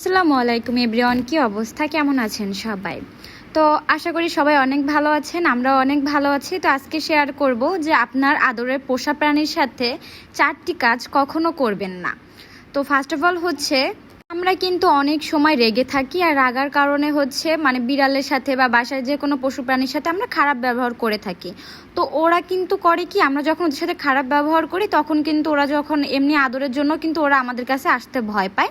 আসসালামু আলাইকুম এব্রিয়ন কি অবস্থা? কেমন আছেন সবাই? তো আশা করি সবাই অনেক ভালো আছেন আমরা অনেক ভালো আছি। তো আজকে শেয়ার করব যে আপনার আদরের পোষা প্রাণীর সাথে চারটি কাজ কখনো করবেন না। তো ফার্স্ট অফ অল হচ্ছে আমরা কিন্তু অনেক সময় রেগে থাকি আর রাগার কারণে হচ্ছে মানে বিড়ালের সাথে বা বাসায় যে কোনো পশু প্রাণীর সাথে আমরা খারাপ ব্যবহার করে থাকি। তো ওরা কিন্তু করে কি, আমরা যখন ওদের সাথে খারাপ ব্যবহার করি তখন কিন্তু ওরা যখন এমনি আদরের জন্য কিন্তু ওরা আমাদের কাছে আসতে ভয় পায়।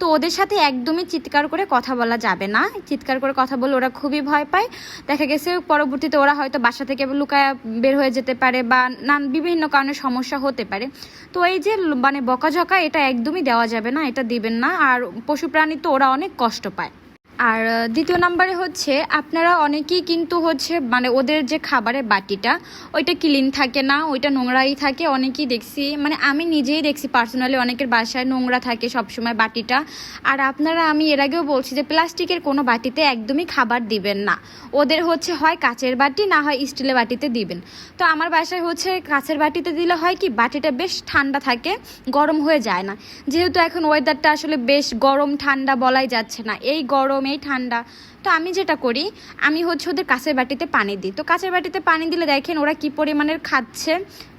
তো ওদের সাথে একদমই চিৎকার করে কথা বলা যাবে না। চিৎকার করে কথা বলে ওরা খুবই ভয় পায়। দেখা গেছে পরবর্তীতে ওরা হয়তো বাসা থেকে লুকায় বের হয়ে যেতে পারে বা নান বিভিন্ন কারণে সমস্যা হতে পারে। তো এই যে মানে বকাঝকা এটা একদমই দেওয়া যাবে না, এটা দিবেন না। আর পশু প্রাণী তো ওরা অনেক কষ্ট পায়। আর দ্বিতীয় নম্বরে হচ্ছে, আপনারা অনেকেই কিন্তু হচ্ছে মানে ওদের যে খাবারের বাটিটা, ওইটা ক্লিন থাকে না, ওইটা নোংরাই থাকে, অনেকেই দেখছি মানে আমি নিজেই দেখছি পার্সোনালি অনেকের বাসায় নোংরা থাকে সবসময় বাটিটা। আর আপনারা, আমি এর আগেও বলছি যে প্লাস্টিকের কোনো বাটিতে একদমই খাবার দিবেন না। ওদের হচ্ছে হয় কাচের বাটি, না হয় স্টিলের বাটিতে দিবেন। তো আমার বাসায় হচ্ছে কাচের বাটিতে দিলে হয় কি, বাটিটা বেশ ঠান্ডা থাকে, গরম হয়ে যায় না। যেহেতু এখন ওয়েদারটা আসলে বেশ গরম, ঠান্ডা বলাই যাচ্ছে না। এই গরম এই ঠান্ডা। তো আমি যেটা করি, আমি হচ্ছে ওদের কাছের বাটিতে পানি দিই। তো কাছের বাটিতে পানি দিলে দেখেন ওরা কি পরিমাণের খাচ্ছে?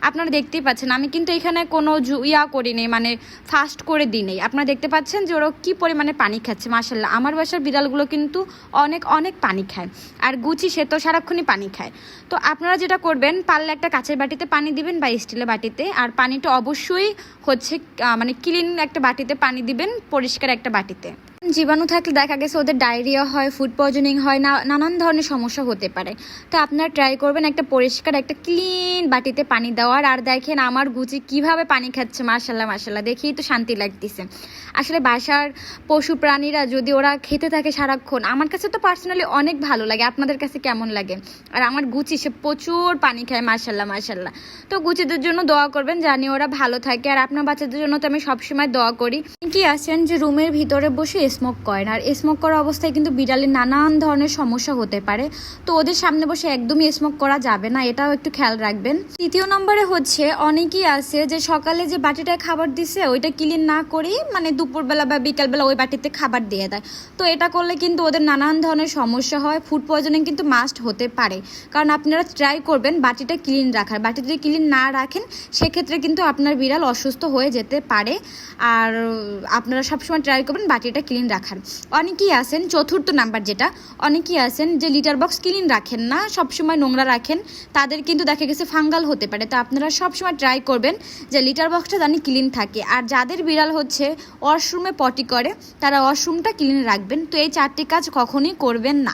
আপনারা দেখতেই পাচ্ছেন। আমি কিন্তু এখানে কোনো ইয়া করিনি মানে ফাস্ট করে দিই নেই। আপনারা দেখতে পাচ্ছেন যে ওরা কী পরিমাণে পানি খাচ্ছে মাসাল্লাহ আমার বাসার বিড়ালগুলো কিন্তু অনেক অনেক পানি খায়। আর গুচি সে তো সারাক্ষণই পানি খায়। তো আপনারা যেটা করবেন, পারলে একটা কাচের বাটিতে পানি দিবেন বা স্টিলের বাটিতে। আর পানিটা অবশ্যই হচ্ছে মানে ক্লিন একটা বাটিতে পানি দিবেন, পরিষ্কার একটা বাটিতে। জীবাণু থাকলে দেখা গেছে ওদের ডায়রিয়া হয় ফুড পয়জনিং হয়, না নানান ধরনের সমস্যা হতে পারে। তো আপনারা ট্রাই করবেন একটা পরিষ্কার, একটা ক্লিন বাটিতে পানি দেওয়ার। আর দেখেন আমার গুচি কীভাবে পানি খাচ্ছে মার্শাল্লাহ মার্শাল্লাহ দেখেই তো শান্তি লাগতেছে। আসলে বাসার পশু প্রাণীরা যদি ওরা খেতে থাকে সারাক্ষণ, আমার কাছে তো পার্সোনালি অনেক ভালো লাগে। আপনাদের কাছে কেমন লাগে? আর আমার গুচি, সে প্রচুর পানি খায় মার্শাল্লাহ মার্শাল্লাহ তো গুচিদের জন্য দোয়া করবেন জানি ওরা ভালো থাকে। আর আপনার বাচ্চাদের জন্য তো আমি সবসময় দোয়া করি। কি আছেন যে রুমের ভিতরে বসে স্মোক করেন আর স্মোক করা অবস্থায় কিন্তু বিড়ালের নানান ধরনের সমস্যা হতে পারে। তো ওদের সামনে বসে একদমই স্মোক করা যাবে না, এটাও একটু খেয়াল রাখবেন। তৃতীয় নম্বরে হচ্ছে, অনেকেই আছে যে সকালে যে বাটিটায় খাবার দিছে, ওইটা ক্লিন না করেই মানে দুপুরবেলা বা বিকালবেলা ওই বাটিতে খাবার দিয়ে দেয়। তো এটা করলে কিন্তু ওদের নানান ধরনের সমস্যা হয়। ফুড পয়জনিং কিন্তু মাস্ট হতে পারে। কারণ আপনারা ট্রাই করবেন বাটিটা ক্লিন রাখার। বাটি যদি ক্লিন না রাখেন, সেক্ষেত্রে কিন্তু আপনার বিড়াল অসুস্থ হয়ে যেতে পারে। আর আপনারা সবসময় ট্রাই করবেন বাটিটা ক্লিন রাখার। অনেকেই আছেন, চতুর্থ নাম্বার যেটা, অনেকেই আছেন যে লিটার বক্স ক্লিন রাখেন না, সবসময় নোংরা রাখেন। তাদের কিন্তু দেখা গেছে ফাঙ্গাল হতে পারে। তো আপনারা সবসময় ট্রাই করবেন যে লিটার বক্সটা জানি ক্লিন থাকে। আর যাদের বিড়াল হচ্ছে ওয়াশরুমে পটি করে, তারা ওয়াশরুমটা ক্লিন রাখবেন। তো এই চারটি কাজ কখনোই করবেন না।